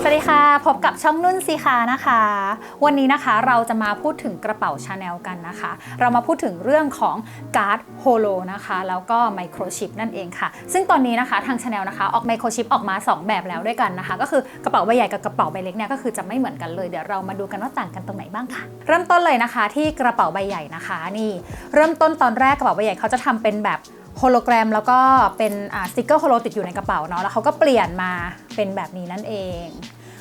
สวัสดีค่ะ พบกับช่องนุ่นสีคานะคะ วันนี้นะคะเราจะมาพูดถึงกระเป๋าชาแนลกันนะคะ เรามาพูดถึงเรื่องของการ์ดโฮโลนะคะ แล้วก็ไมโครชิปนั่นเองค่ะ ซึ่งตอนนี้นะคะทางชาแนลนะคะ ออกไมโครชิปออกมา 2 แบบแล้วด้วยกันนะคะ ก็คือกระเป๋าใบใหญ่กับกระเป๋าใบเล็กเนี่ยก็คือจะไม่เหมือนกันเลยเดี๋ยวเรามาดูกันว่าต่างกันตรงไหนบ้างค่ะ เริ่มต้นเลยนะคะที่กระเป๋าใบใหญ่นะคะนี่ เริ่มต้นตอนแรกกระเป๋าใบใหญ่เขาจะทำเป็นแบบ โฮโลแกรม แล้วก็เป็นสติกเกอร์โฮโลติดอยู่ในกระเป๋าเนาะแล้วเขาก็เปลี่ยนมาเป็นแบบนี้นั่นเอง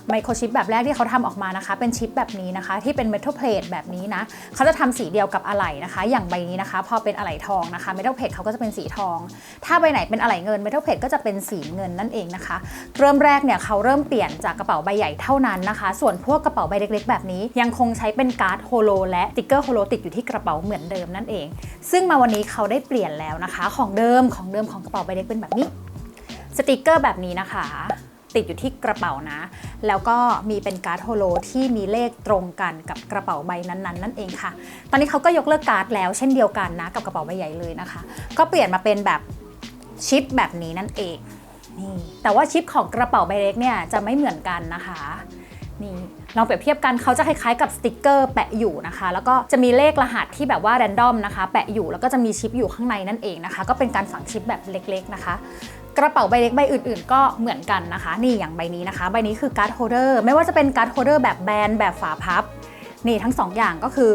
ไมโครชิปแบบแรกที่เขาทำออกมานะคะ เป็นชิปแบบนี้นะคะ ที่เป็นเมทัลเพลทแบบนี้นะเขาจะทำสีเดียวกับอะไหล่นะคะ อย่างใบนี้นะคะ พอเป็นอะไหล่ทองนะคะเมทัลเพลทเขาก็จะเป็นสีทอง ถ้าใบไหนเป็นอะไหล่เงินเมทัลเพลทก็จะเป็นสีเงินนั่นเองนะคะ เริ่มแรกเนี่ยเขาเริ่มเปลี่ยนจากกระเป๋าใบใหญ่เท่านั้นนะคะ ส่วนพวกกระเป๋าใบเล็กๆ แบบนี้ ยังคงใช้เป็นการ์ดโฮโลและติ๊กเกอร์โฮโลติดอยู่ที่กระเป๋าเหมือนเดิมนั่นเอง ซึ่งมาวันนี้เขาได้เปลี่ยนแล้วนะคะ ของเดิมของเดิมของกระเป๋าใบเล็กเป็นแบบนี้สติกเกอร์แบบนี้นะคะ ติดอยู่ที่กระเป๋านะ แล้วก็มีเป็นการ์ดโฮโลที่มีเลขตรงกันกับกระเป๋าใบนั้นๆ นั่นเองค่ะ ตอนนี้เขาก็ยกเลิกการ์ดแล้วเช่นเดียวกันนะกับกระเป๋าใบใหญ่เลยนะคะ ก็เปลี่ยนมาเป็นแบบชิปแบบนี้นั่นเองนี่แต่ว่าชิปของกระเป๋าใบเล็กเนี่ยจะไม่เหมือนกันนะคะนี่ลองเปรียบเทียบกันเขาจะคล้ายๆกับสติกเกอร์แปะอยู่นะคะ แล้วก็จะมีเลขรหัสที่แบบว่าแรนดอมนะคะ แปะอยู่แล้วก็จะมีชิปอยู่ข้างในนั่นเองนะคะ ก็เป็นการฝังชิปแบบเล็กๆนะคะ กระเป๋าใบเล็กใบอื่นๆ ก็เหมือนกันนะคะ นี่อย่างใบนี้นะคะ ใบนี้คือการ์ดโฮลเดอร์ไม่ว่าจะเป็นการ์ดโฮลเดอร์แบบแบนแบบฝาพับ นี่ทั้งสองอย่างก็คือ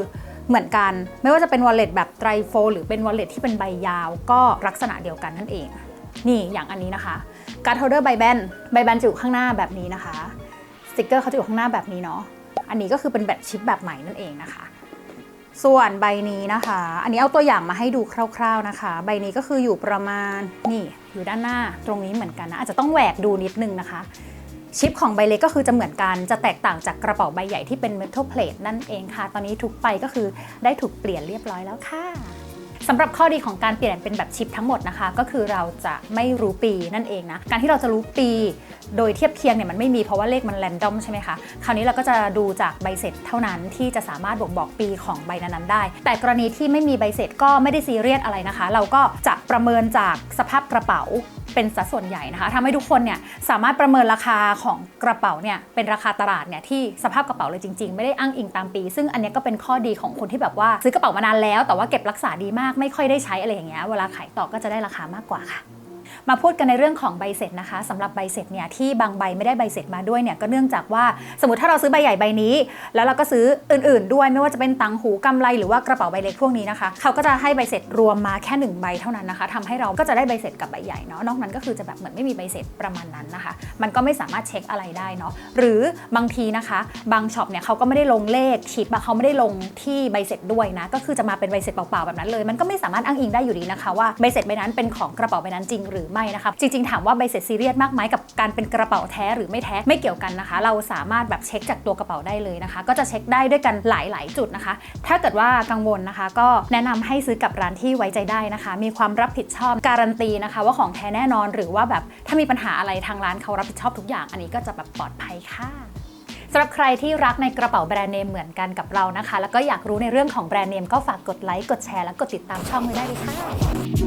เหมือนกัน ไม่ว่าจะเป็น wallet แบบไตรโฟหรือเป็น wallet ที่เป็นใบยาว ก็ลักษณะเดียวกันนั่นเอง นี่อย่างอันนี้นะคะการ์ดโฮลเดอร์ใบแบนใบแบนจะอยู่ข้างหน้าแบบนี้นะคะสติกเกอร์เขาจะอยู่ข้างหน้าแบบนี้เนาะอันนี้ก็คือเป็นแบบชิปแบบใหม่นั่นเองนะคะ ส่วนใบนี้นะคะ อันนี้เอาตัวอย่างมาให้ดูคร่าว ๆนะคะ ใบนี้ก็คืออยู่ประมาณนี่อยู่ด้านหน้าตรงนี้เหมือนกันนะอาจจะต้องแหวกดูนิดนึงนะคะ ชิปของใบเล็กก็คือจะเหมือนกันจะแตกต่างจากกระเป๋าใบใหญ่ที่เป็น metal plate นั่นเองค่ะ ตอนนี้ทุกใบก็คือได้ถูกเปลี่ยนเรียบร้อยแล้วค่ะ สำหรับข้อดีของการเปลี่ยนเป็นแบบชิปทั้งหมดนะคะ ก็คือเราจะไม่รู้ปีนั่นเองนะ การที่เราจะรู้ปีโดยเทียบเคียงเนี่ยมันไม่มีเพราะว่าเลขมันแรนดอมใช่ไหมคะ คราวนี้เราก็จะดูจากใบเสร็จเท่านั้นที่จะสามารถบ่งบอกปีของใบนั้นๆได้ แต่กรณีที่ไม่มีใบเสร็จก็ไม่ได้ซีเรียสอะไรนะคะ เราก็จะประเมินจากสภาพกระเป๋า เป็นสัดส่วนใหญ่นะคะทำให้ทุกคนเนี่ยสามารถประเมินราคาของกระเป๋าเนี่ยเป็นราคาตลาดเนี่ยที่สภาพกระเป๋าเลยจริง ๆ ไม่ได้อ้างอิงตามปี ซึ่งอันเนี้ยก็เป็นข้อดีของคนที่แบบว่าซื้อกระเป๋ามานานแล้ว แต่ว่าเก็บรักษาดีมากไม่ค่อยได้ใช้อะไรอย่างเงี้ยเวลาขายต่อก็จะได้ราคามากกว่าค่ะ มาพูดกันในเรื่องของใบเสร็จนะคะสำหรับใบเสร็จเนี่ยที่บางใบไม่ได้ใบเสร็จมาด้วยเนี่ยก็เนื่องจากว่าสมมติถ้าเราซื้อใบใหญ่ใบนี้ แล้วเราก็ซื้ออื่น ๆ ด้วยไม่ว่าจะเป็นตังหูกำไรหรือว่ากระเป๋าใบเล็กพวกนี้นะคะเขาก็จะให้ใบเสร็จรวมมาแค่หนึ่งใบเท่านั้นนะคะทำให้เราก็จะได้ใบเสร็จกับใบใหญ่เนาะนอกนั้นก็คือจะแบบเหมือนไม่มีใบเสร็จประมาณนั้นนะคะ มันก็ไม่สามารถเช็คอะไรได้เนาะหรือบางทีนะคะ บางช็อปเนี่ยเขาก็ไม่ได้ลงเลขชิปอะเขาไม่ได้ลงที่ใบเสร็จด้วยนะก็คือจะมาเป็นใบเสร็จเปล่าๆแบบนั้นเลย มันก็ไม่สามารถอ้างอิงได้อยู่ดีนะคะว่าใบเสร็จใบนั้นเป็นของกระเป๋าใบนั้นจริงหรือไม่นะคะจริง ๆ ถามว่าใบเสร็จซีเรียสมากไหมกับการเป็นกระเป๋าแท้หรือไม่แท้ไม่เกี่ยวกันนะคะ เราสามารถแบบเช็คจากตัวกระเป๋าได้เลยนะคะ ก็จะเช็คได้ด้วยกันหลาย ๆ จุดนะคะ ถ้าเกิดว่ากังวลนะคะ ก็แนะนำให้ซื้อกับร้านที่ไว้ใจได้นะคะ มีความรับผิดชอบการันตีนะคะ ว่าของแท้แน่นอนหรือว่าแบบถ้ามีปัญหาอะไรทางร้านเขารับผิดชอบทุกอย่าง อันนี้ก็จะแบบปลอดภัยค่ะสำหรับใครที่รักในกระเป๋าแบรนด์เนมเหมือนกันกับเรานะคะ แล้วก็อยากรู้ในเรื่องของแบรนด์เนมก็ฝากกดไลค์กดแชร์และกดติดตามช่องไว้ได้เลยค่ะ